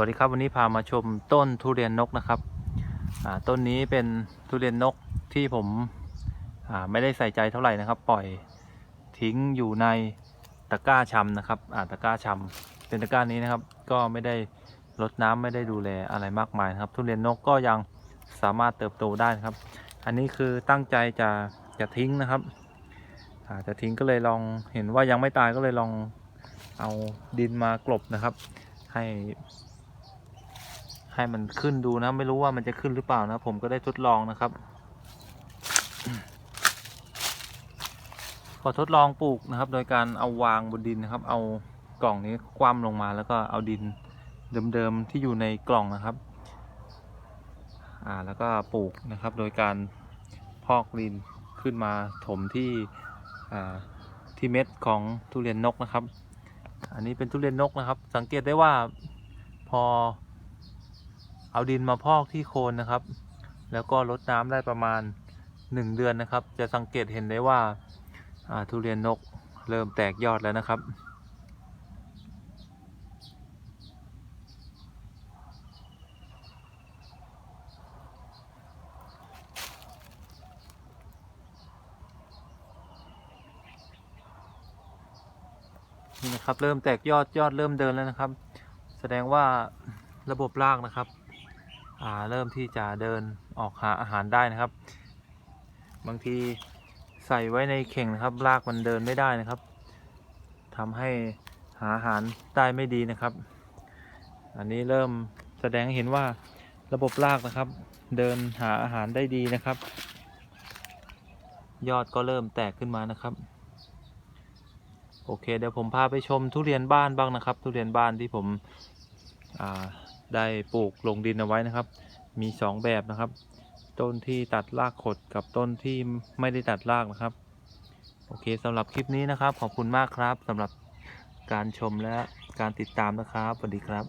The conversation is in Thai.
วัสดีครับวันนี้พามาชมต้นทุเรียนนกนะครับต้นนี้เป็นทุเรียนนกที่ผมไม่ได้ใส่ใจเท่าไหร่นะครับ ปล่อยทิ้งอยู่ในตะกร้าชำนะครับตะกร้าชำเป็นตะกร้านี้นะครับ ก็ไม่ได้รดน้ำไม่ได้ดูแลอะไรมากมายนะครับ ทุเรียนนกก็ยังสามารถเติบโตได้ครับ อันนี้คือตั้งใจจะจะทิ้งนะครับจะทิ้งก็เลยลองเห็นว่ายังไม่ตายก็เลยลองเอาดินมากลบนะครับ ให้ ให้มันขึ้นดูนะ ไม่รู้ว่ามันจะขึ้นหรือเปล่านะ ผมก็ได้ทดลองนะครับ พอทดลองปลูกนะครับ โดยการเอาวางบนดินนะครับ เอากล่องนี้คว่ำลงมาแล้วก็เอาดินเดิมๆที่อยู่ในกล่องนะครับ อ่าแล้วก็ปลูกนะครับ โดยการพอกดินขึ้นมาถมที่อ่าที่เม็ดของทุเรียนนกนะครับ อันนี้เป็นทุเรียนนกนะครับ สังเกตได้ว่าพอ เอาดินมาพอกที่โคนนะครับ แล้วก็รดน้ำได้ประมาณ 1 เดือนนะครับ จะสังเกตเห็นได้ว่าทุเรียนนกเริ่มแตกยอดแล้วนะครับ นี่นะครับเริ่มแตกยอดยอดเริ่มเดินแล้วนะครับ แสดงว่าระบบรากนะครับ เริ่มที่จะเดินออกหาอาหารได้นะครับ บางทีใส่ไว้ในเข่งนะครับรากมันเดินไม่ได้นะครับทำให้หาอาหารได้ไม่ดีนะครับ อันนี้เริ่มแสดงเห็นว่าระบบรากนะครับ เดินหาอาหารได้ดีนะครับ ยอดก็เริ่มแตกขึ้นมานะครับ โอเคเดี๋ยวผมพาไปชมทุเรียนบ้านบ้างนะครับ ทุเรียนบ้านที่ผมอ่า ได้ปลูกลงดินเอาไว้นะครับ มีสองแบบนะครับ ต้นที่ตัดรากขดกับต้นที่ไม่ได้ตัดรากนะครับ โอเคสำหรับคลิปนี้นะครับ ขอบคุณมากครับสำหรับการชมและการติดตามนะครับสวัสดีครับ